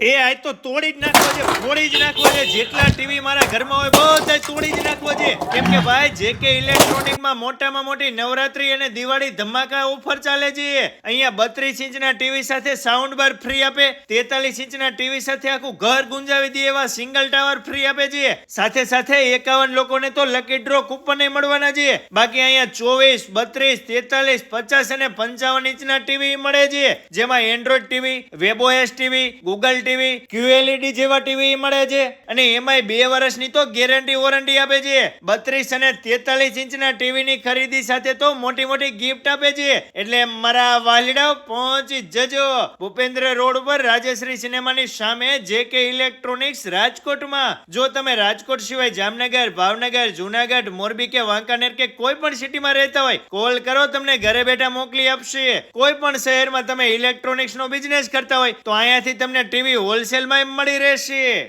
એ આજ તો તોડી જ નાખવો છે, ફોડી જ નાખવો છે. જેટલા ટીવી મારા ઘરમાં હોય બધા તોડી જ નાખવો છે. કેમ કે ભાઈ, જે કે ઇલેક્ટ્રોનિકમાં મોટામાં મોટી નવરાત્રી અને દિવાળી ધમાકા ઓફર ચાલે છે અહીંયા બત્રીસ ઇંચના ટીવી સાથે સાઉન્ડ બાર ફ્રી આપે, તેતાલીસ ઇંચના ટીવી સાથે આખું ઘર ગુંજાવી દે એવા સિંગલ ટાવર ફ્રી આપે છે સાથે સાથે એકાવન લોકોને તો લકી ડ્રો કૂપન મળવાના છે બાકી અહીંયા ચોવીસ, બત્રીસ, તેતાલીસ, પચાસ અને પંચાવન ઇંચના ટીવી મળે છે જેમાં Android TV webOS TV Google TV QLED જેવા ટીવી મળે છે. અને એમાંય બે વર્ષની તો ગેરંટી વોરંટી આપે છે. બત્રીસ અને તેતાલીસ ઇંચના ટીવીની ખરીદી સાથે તો મોટી મોટી ગિફ્ટ આપે છે. એટલે મારા વાલીડા પહોંચી જજો. ભૂપેન્દ્ર રોડ ઉપર રાજેશ્રી સિનેમાની સામે જે કે ઇલેક્ટ્રોનિક્સ રાજકોટમાં. જો તમે રાજકોટ સિવાય જામનગર, ભાવનગર, જુનાગઢ, મોરબી કે વાંકાનેર કે કોઈ પણ સિટીમાં રહેતા હોય, કોલ કરો, તમને ઘરે બેઠા મોકલી આપશે. કોઈ પણ શહેરમાં તમે ઇલેક્ટ્રોનિક્સ નો બિઝનેસ કરતા હોય, તો અહીંયાથી તમને ટીવી હોલસેલમાં મળી રહેશે.